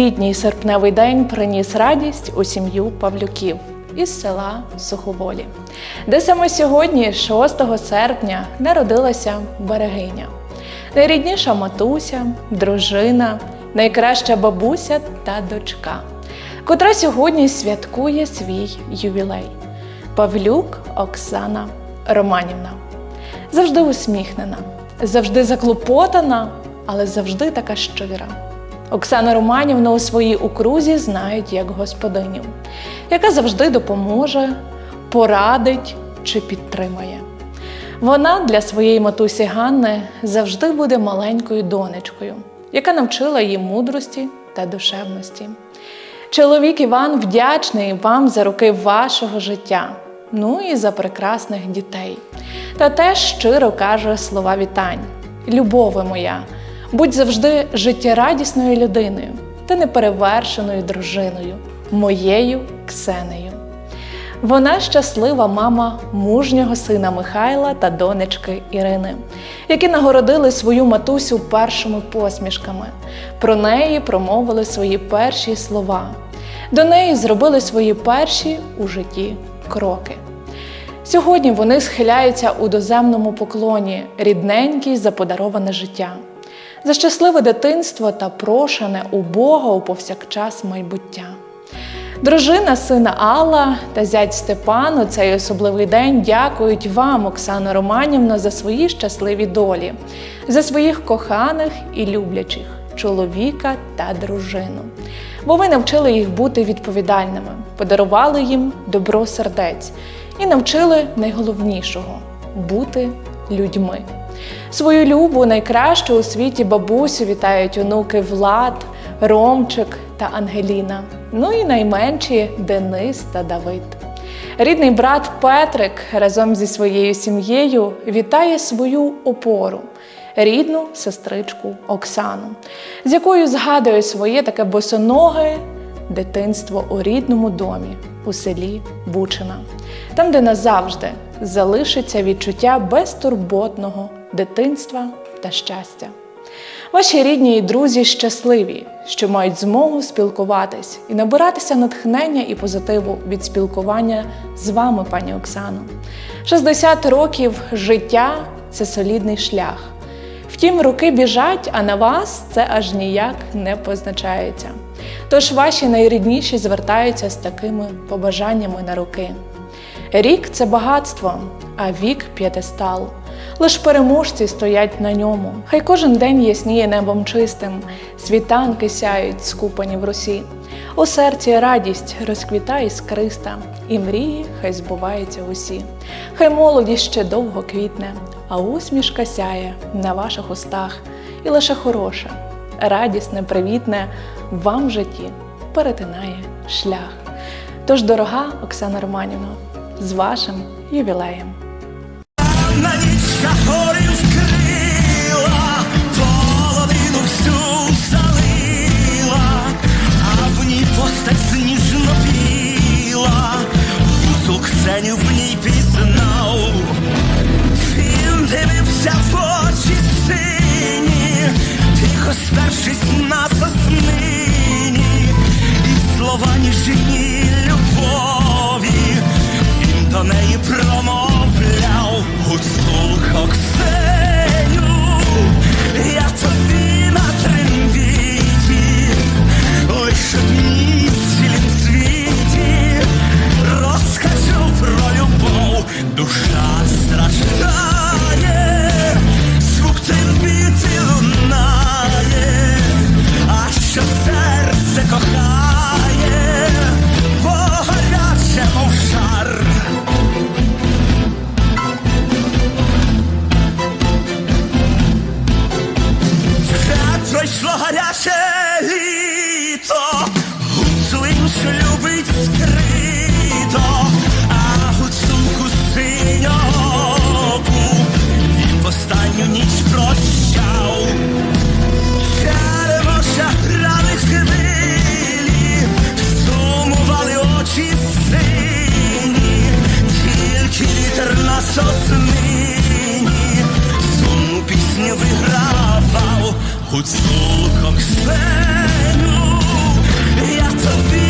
Літній серпневий день приніс радість у сім'ю Павлюків із села Суховолі, де саме сьогодні, 6 серпня, народилася берегиня, найрідніша матуся, дружина, найкраща бабуся та дочка, котра сьогодні святкує свій ювілей. Павлюк Оксана Романівна. Завжди усміхнена, завжди заклопотана, але завжди така щира. Оксана Романівна у своїй окрузі знають як господиню, яка завжди допоможе, порадить чи підтримає. Вона для своєї матусі Ганни завжди буде маленькою донечкою, яка навчила її мудрості та душевності. Чоловік Іван вдячний вам за роки вашого життя, ну і за прекрасних дітей. Та теж щиро каже слова вітань: Любове моя, будь завжди життєрадісною людиною та неперевершеною дружиною, моєю Ксенею. Вона щаслива мама мужнього сина Михайла та донечки Ірини, які нагородили свою матусю першими посмішками. Про неї промовили свої перші слова. До неї зробили свої перші у житті кроки. Сьогодні вони схиляються у доземному поклоні, рідненькій за подароване життя, за щасливе дитинство та прошене у Бога у повсякчас майбуття. Дружина сина Алла та зять Степан у цей особливий день дякують вам, Оксано Романівна, за свої щасливі долі, за своїх коханих і люблячих чоловіка та дружину. Бо ви навчили їх бути відповідальними, подарували їм добро сердець і навчили найголовнішого бути людьми. Свою любу найкращу у світі бабусю вітають онуки Влад, Ромчик та Ангеліна. Ну і найменші Денис та Давид. Рідний брат Петрик разом зі своєю сім'єю вітає свою опору, рідну сестричку Оксану, з якою згадує своє таке босоноге дитинство у рідному домі у селі Бучина, там, де назавжди залишиться відчуття безтурботного дитинства та щастя. Ваші рідні і друзі щасливі, що мають змогу спілкуватись і набиратися натхнення і позитиву від спілкування з вами, пані Оксано. 60 років життя це солідний шлях. Втім, роки біжать, а на вас це аж ніяк не позначається. Тож ваші найрідніші звертаються з такими побажаннями на роки. Рік це багатство, а вік п'ятестал. Лиш переможці стоять на ньому. Хай кожен день ясніє небом чистим, світанки сяють, скупані в росі. У серці радість розквітає іскриста, і мрії хай збуваються усі. Хай молодість ще довго квітне, а усмішка сяє на ваших устах, і лише хороше, радісне, привітне вам в житті перетинає шлях. Тож, дорога Оксана Романівна, з вашим ювілеєм! На нічка горів ранок слену, я тобі.